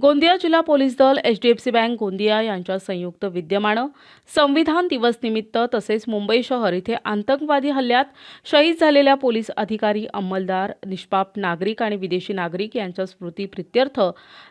गोंदिया जिल्हा पोलीस दल H D F C bank Gondia यांच्या संयुक्त विद्यमानं संविधान दिवस निमित्त तसेच मुंबई शहर इथे आतंकवादी हल्ल्यात शहीद झालेल्या पोलीस अधिकारी अंमलदार निष्पाप नागरिक आणि विदेशी नागरिक यांच्या स्मृतीप्रित्यर्थ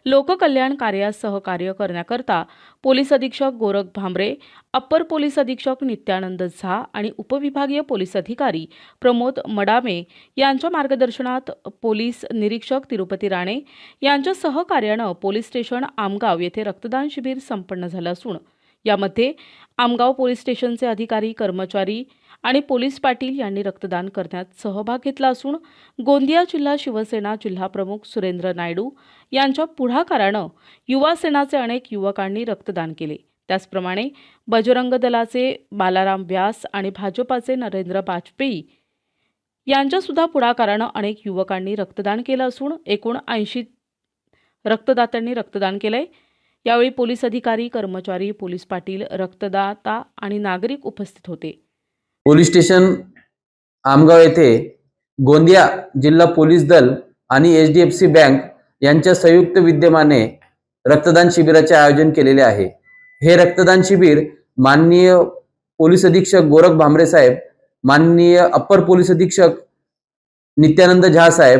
लोककल्याण कार्यास सहकार्य करण्याकरता पोलीस अधीक्षक गोरख भांबरे अप्पर पोलीस अधीक्षक नित्यानंद झा आणि उपविभागीय पोलीस अधिकारी प्रमोद मडामे यांच्या मार्गदर्शनात पोलीस निरीक्षक तिरुपती राणे यांच्या सहकार्यानं पोलीस स्टेशन आमगाव येथे रक्तदान शिबिर संपन्न झालं असून यामध्ये आमगाव पोलीस स्टेशनचे अधिकारी कर्मचारी आणि पोलीस पाटील यांनी रक्तदान करण्यात सहभाग घेतला असून गोंदिया जिल्हा शिवसेना जिल्हाप्रमुख सुरेंद्र नायडू यांच्या पुढाकारानं युवासेनाचे अनेक युवकांनी रक्तदान केले. त्याचप्रमाणे बजरंग दलाचे बालाराम व्यास आणि भाजपाचे नरेंद्र वाजपेयी यांच्यासुद्धा पुढाकारानं अनेक युवकांनी रक्तदान केलं असून एकूण ऐंशी रक्तदात्यांनी रक्तदान केलंय. यावेळी पोलीस अधिकारी कर्मचारी पोलीस पाटील रक्तदाता आणि नागरिक उपस्थित होते. पोलीस स्टेशन आमगाव येथे गोंदिया जिल्हा पोलीस दल आणि H D F C bank यांच्या संयुक्त विद्यमाने रक्तदान शिबिराचे आयोजन केलेले आहे. हे रक्तदान शिबिर माननीय पोलीस अधीक्षक गोरख भांबरे साहेब माननीय अप्पर पोलीस अधीक्षक नित्यानंद झा साहेब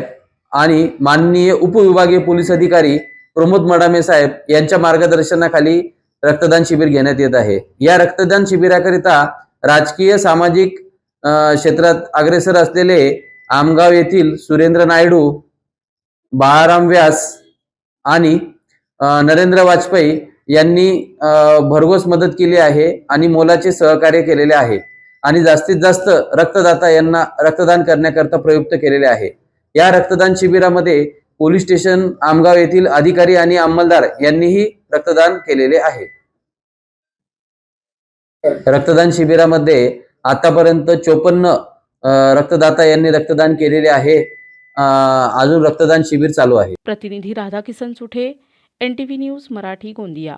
आणि माननीय उपविभागीय पोलीस अधिकारी प्रमोद मडामे साहेब यांच्या मार्गदर्शनाखाली रक्तदान शिबिर घेण्यात येत आहे. या रक्तदान शिबिराकरिता राजकीय सामाजिक क्षेत्रात अग्रेसर असलेले आमगाव येथील सुरेंद्र नायडू बाळाराम व्यास आणि नरेंद्र वाजपेयी यांनी भरघोस मदत केली आहे आणि मोलाचे सहकार्य केलेले आहे आणि जास्तीत जास्त रक्तदाता यांना रक्तदान करण्याकरता प्रयुक्त केलेले आहे. या रक्तदान शिबिरामध्ये पोलीस स्टेशन आमगाव येथील अधिकारी आणि अंमलदार यांनीही रक्तदान केलेले आहे. रक्तदान शिबिरामध्ये आतापर्यंत चोपन्न रक्तदाता यांनी रक्तदान केलेले आहे. अजून रक्तदान शिबिर चालू आहे. प्रतिनिधी राधाकिसन सुठे एनटीव्ही न्यूज मराठी गोंदिया.